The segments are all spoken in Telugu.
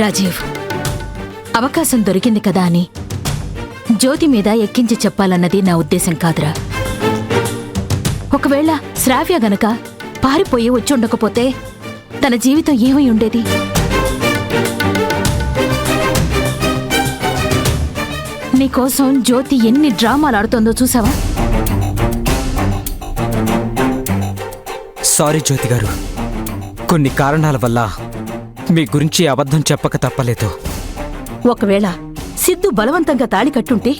రాజీవ్ అవకాశం దొరికింది కదా అని జ్యోతి మీద ఎక్కించి చెప్పాలన్నది నా ఉద్దేశం కాదురా. ఒకవేళ శ్రావ్య గనక పారిపోయి వచ్చుండకపోతే తన జీవితం ఏమై ఉండేది? నీకోసం జ్యోతి ఎన్ని డ్రామాలు ఆడుతోందో చూసావా? సారీ జ్యోతి గారు. కొన్ని కారణాల వల్ల మీ గురించి అబద్ధం చెప్పక తప్పలేదు. ఒకవేళ సిద్ధు బలవంతంగా తాళి కట్టుంటే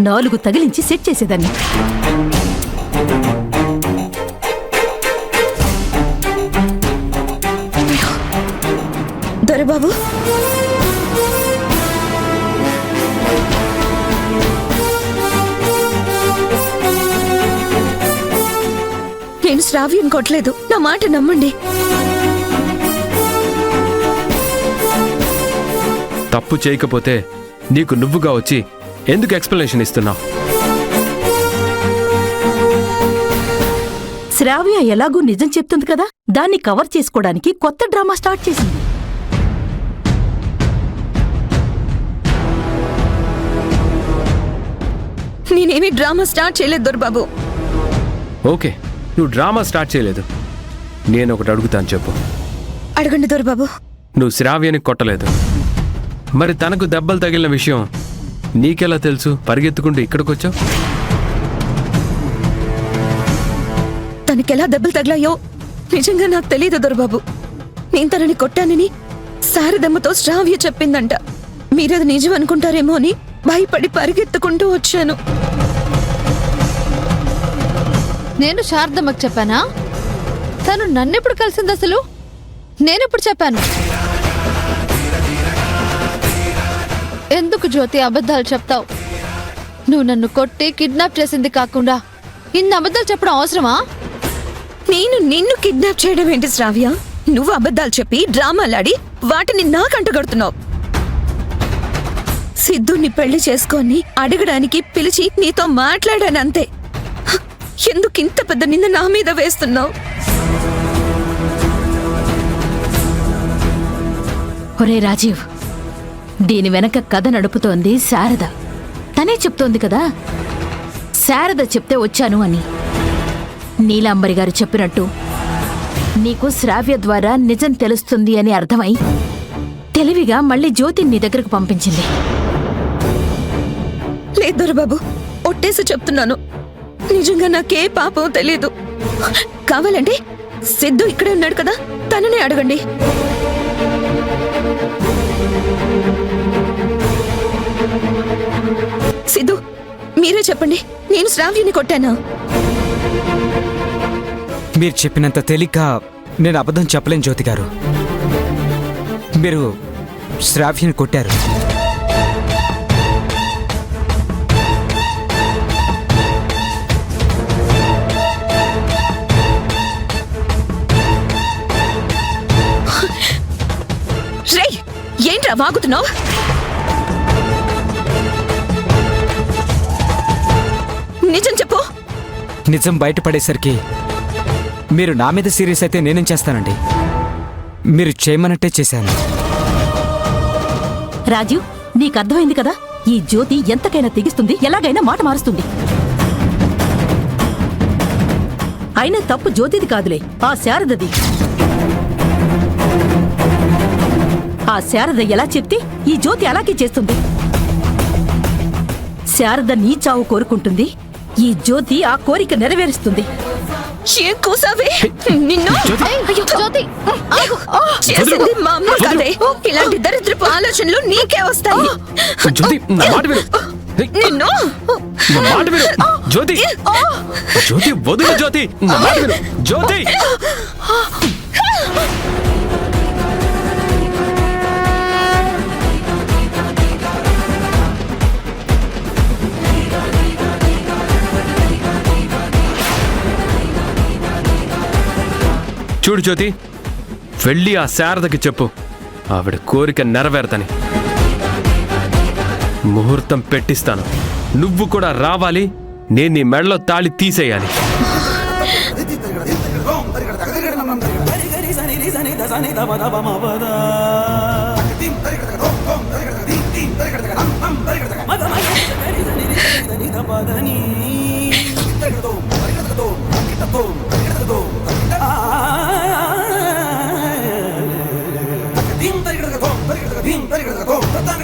నాలుగు తగిలించి సెట్ చేసేదాన్ని. దొరబాబు. నేను శ్రావ్యం కొట్టలేదు. నా మాట నమ్మండి. తప్పు చేయకపోతే నీకు నువ్వుగా వచ్చి ఎందుకు ఎక్స్ప్లెనేషన్ ఇస్తున్నావు? శ్రావ్య ఎలాగూ నిజం చెప్తుంది కదా? దాన్ని కవర్ చేసుకోవడానికి కొత్త డ్రామా స్టార్ట్ చేసింది. నేనేమి డ్రామా స్టార్ట్ చేయలేదు దొరబాబు. ఓకే నువ్వు డ్రామా స్టార్ట్ చేయలేదు. నేను ఒకటి అడుగుతాను చెప్పు. అడగండి దొరబాబు. నువ్వు శ్రావ్యని కొట్టలేదు. మరి తనకు దెబ్బలు తగిలిన విషయం నీకెలా తెలుసు? పరిగెత్తుకుంటూ ఇక్కడికి వచ్చావు తనకెలా దెబ్బలు తగిలాయో నిజంగా నాకు తెలియదు దొరబాబు. నేను తనని కొట్టానని శారదమ్మతో శ్రావ్య చెప్పిందంట. మీరది నిజం అనుకుంటారేమో అని భయపడి పరిగెత్తుకుంటూ వచ్చాను. నేను శారదమ్మకు చెప్పానా? తను నన్నెప్పుడు కలిసింది అసలు? నేనెప్పుడు చెప్పాను? ఎందుకు జ్యోతి అబద్ధాలు చెప్తావు? నువ్వు నన్ను కొట్టి కిడ్నాప్ చేసింది కాకుండా ఇన్ని అబద్ధాలు చెప్పడం అవసరమా? నేను నిన్ను కిడ్నాప్ చేయడం ఏంటి శ్రావ్య? నువ్వు అబద్ధాలు చెప్పి డ్రామాలాడి వాటిని నాకంటగడుతున్నావు సిద్ధుని పెళ్ళి చేసుకొని అడగడానికి పిలిచి నీతో మాట్లాడానంతే హ, ఎందుకు ఇంత పెద్ద నింద నా మీద వేస్తున్నావు? ఒరే రాజీవ్ దీని వెనక కథ నడుపుతోంది శారద. తనే చెప్తోంది కదా శారద చెప్తే వచ్చాను అని. నీలాంబరి గారు చెప్పినట్టు నీకు శ్రావ్య ద్వారా నిజం తెలుస్తుంది అని అర్థమై తెలివిగా మళ్ళీ జ్యోతిని నీ దగ్గరకు పంపించింది. లేదు దొరబాబు ఒట్టేసి చెప్తున్నాను. నిజంగా నాకే పాపం తెలియదు కావాలంటే సిద్ధు ఇక్కడే ఉన్నాడు కదా తననే అడగండి. మీరే చెప్పండి. నేను శ్రావ్యని కొట్టానా. మీరు చెప్పినంత తేలిక నేను అబద్ధం చెప్పలేను జ్యోతి గారు. మీరు శ్రావ్యని కొట్టారు. ఏంట్రా వాగుతున్నావు? నిజం చెప్పు. నిజం బయటపడేసరికి మీరు నా మీద సీరియస్ అయితే నేనేం చేస్తానండి? మీరు చేయమన్నట్టే చేశాను. రాజీవ్ నీకు అర్థమైంది కదా? ఈ జ్యోతి ఎంతకైనా తెగిస్తుంది ఎలాగైనా మాట మారుస్తుంది. అయినా తప్పు జ్యోతిది కాదులే ఆ శారదది. ఆ శారద ఎలా చెప్తే ఈ జ్యోతి అలాగే చేస్తుంది. శారద నీ చావు కోరుకుంటుంది ఈ జ్యోతి ఆ కోరిక నెరవేరుస్తుంది. ఏం కూసావే. నిన్ను? ఏయ్, జ్యోతి. ఆగు. చేసింది మా అమ్మ కాదే. ఇలాంటి దరిద్రపు ఆలోచనలు నీకే వస్తాయి. జ్యోతి నా మాట విను. హే, నిన్ను? నా మాట విను. జ్యోతి. జ్యోతి వదిలు జ్యోతి. నా మాట విను. జ్యోతి. చూడు జ్యోతి. వెళ్ళి ఆ శారదకి చెప్పు. ఆవిడ కోరిక నెరవేరతని. ముహూర్తం పెట్టిస్తాను. నువ్వు కూడా రావాలి నేను నీ మెడలో తాళి తీసేయాలి. పరిగెడగదో భీం దరికృతకో దత్తాంగ